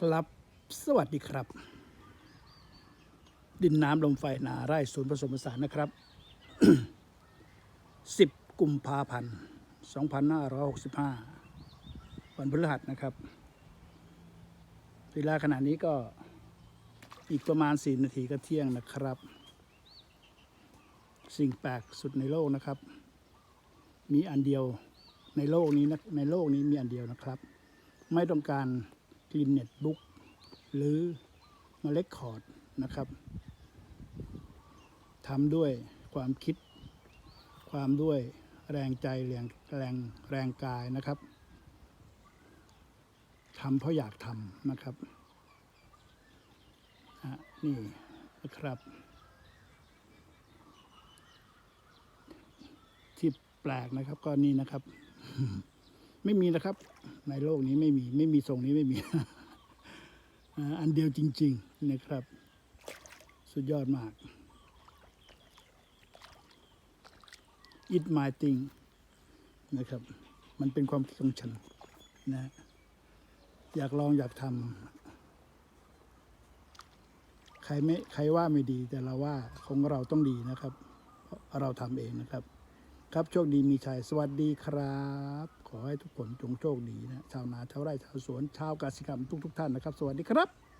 ครับ สวัสดีครับ ดินน้ำลมไฟนาไร่ศูนย์ผสมผสานนะครับ 10 กุมภาพันธ์2565 วันพฤหัสนะครับ เวลาขณะนี้ก็อีกประมาณ 4 นาทีก็เที่ยงนะครับ สิ่งแปลกสุดในโลกนะครับ มีอันเดียวในโลกนี้นะในโลกนี้มีอันเดียวนะครับ ไม่ต้องการ กลินเน็ตบุ๊กหรือมาเล็กคอร์ดนะครับทำด้วยความคิด ความด้วยแรงใจแรงแรงแรงกายนะครับทำเพราะอยากทำนะครับนี่นะครับ ที่แปลกนะครับก็นี่นะครับ ไม่มีนะครับ ในโลกนี้ไม่มีไม่มีทรงนี้ไม่มี อันเดียวจริง ๆนะครับ สุดยอดมาก it my thing นะครับ มันเป็นความคิดของฉันนะ อยากลองอยากทำใครไม่ใครว่าไม่ดี แต่เราว่าของเราต้องดีนะครับ เราะเราทำเองนะครับ ครับโชคดีมีชัยสวัสดีครับ ขอให้ทุกคนจงโชคดีนะชาวนาชาวไร่ชาวสวนชาวกสิกรรมทุก ๆ ท่านนะครับ สวัสดีครับ